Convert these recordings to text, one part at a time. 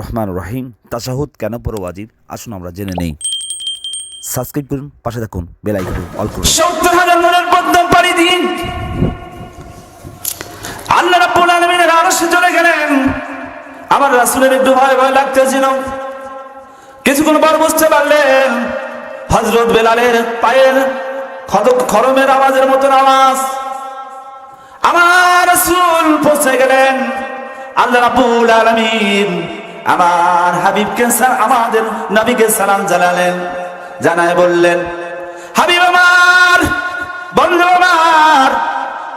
রহমান রহিম। তাশাহুদ কেন পড়ো ওয়াজিব? আসুন আমরা জেনে নেই। সাবস্ক্রাইব করুন, পাশে থাকুন, বেল আইকন অল করুন। আল্লাহ রাব্বুল আলামিনের আরশে চলে গেলেন। আমার রাসূলের একটু ভয় ভয় লাগতেছিল। কিছুক্ষণ পর বুঝতে পারলেন, হযরত বেলালের পায়ের খদক খরমের আওয়াজের মতন আওয়াজ। আমার রাসূল পৌঁছে গেলেন। আল্লাহ রাব্বুল আলামিন আমার হাবিবকে আমাদের নবীকে সালাম জানালেন, জানায় বললেন, হাবিব আমার, বন্ধু আমার,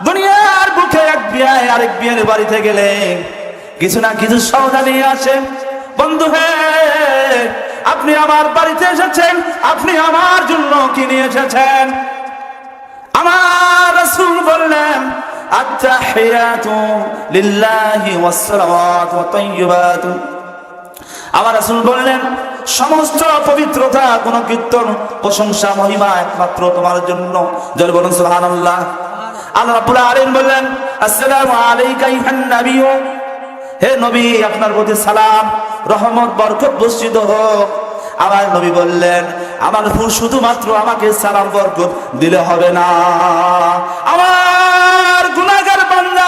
দুনিয়ার বুকে এক বিয়ায় আরেক বিয়ের বাড়িতে গেলে কিছু না কিছু সৌদা নিয়ে আসে। বন্ধু হে, আপনি আমার বাড়িতে এসেছেন, আপনি আমার জন্য কি নিয়ে এসেছেন? আমার রাসূল বললেন, আত্তাহিয়াতু লিল্লাহি ওয়াসসালাওয়াতু ওয়াত তাইয়্যিবাতু। আমার রাসূল বললেন, সমস্ত পবিত্রতা কোন কীর্তন প্রশংসা, মহিমা একমাত্র তোমার জন্য। জল বলুন, সুবহানাল্লাহ। আল্লাহ রাব্বুল আলামিন বললেন, আসসালামু আলাইকা ইহান হে নবী, আপনার প্রতি সালাম, রহমত, বরকত বর্ষিত হোক। আমার নবী বললেন, আমার শুধুমাত্র আমাকে সালাম, বরকত দিলে হবে না। আমার গুনাহগার বান্দা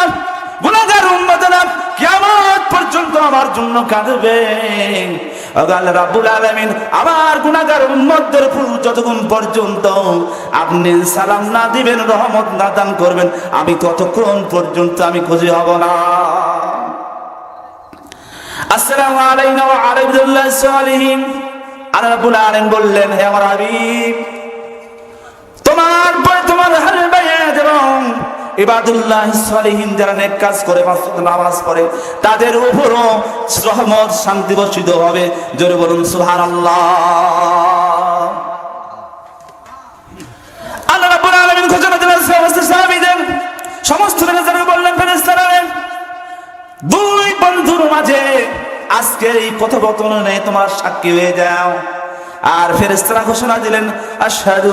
গুনাহগার উম্মতেরা কিয়ামত পর্যন্ত আমার জন্য কাঁদবে। রাব্বুল আলামিন উম্মতদের ফুল যতক্ষণ পর্যন্ত আপনি সালাম না দিবেন, রহমত না দান করবেন, আমি ততক্ষণ পর্যন্ত আমি খুশি হব না। আসসালামু আলাইনা ওয়া আলাইকুল্লাহ সালিহিন আল্লাহ বললেন, হে আমার হাবিব তোমার পরে তোমার হালে বাইয়াত এবং ইবাদুল্লাহ সালিহিন করে তাদের উপরও রহমত শান্তি বর্ষিত বললেন, ফেরেশতারা, দুই বন্ধুর মাঝে আজকের এই কথোপকথনে তোমার সাক্ষী হয়ে যাও। আর ফেরেশতারা ঘোষণা দিলেন, আশহাদু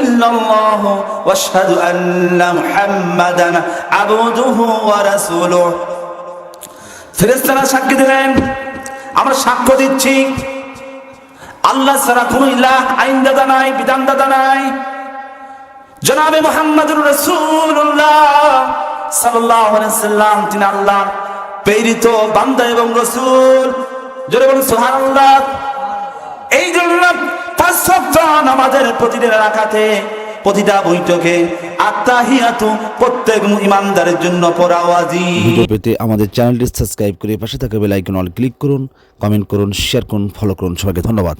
ইল্লাল্লাহু ওয়া আশহাদু আন্না মুহাম্মাদান আবদুহু ওয়া সাক্ষী আমরা সাক্ষ্য দিচ্ছি। আল্লাহ ছাড়া কোনো ইলাহ আইন দাদা নাই বিধান দাদা নাই। জনাবে মোহাম্মদুর রসুল্লাহ সাল্লাল্লাহু তিনি আল্লাহ প্রেরিত বান্দা এবং রসুল। জোরে বলুন সুবহানাল্লাহ। এই জন্য পাঁচ আমাদের প্রতিদিন রাখাতে প্রতিটা বৈঠকে আত্মাহিয়াতু প্রত্যেক ইমানদারের জন্য পড়াওয়াজি ভিডিও পেতে আমাদের চ্যানেলটি সাবস্ক্রাইব করে পাশে থাকা বেল অল ক্লিক করুন, কমেন্ট করুন, শেয়ার করুন, ফলো করুন। সবাইকে ধন্যবাদ।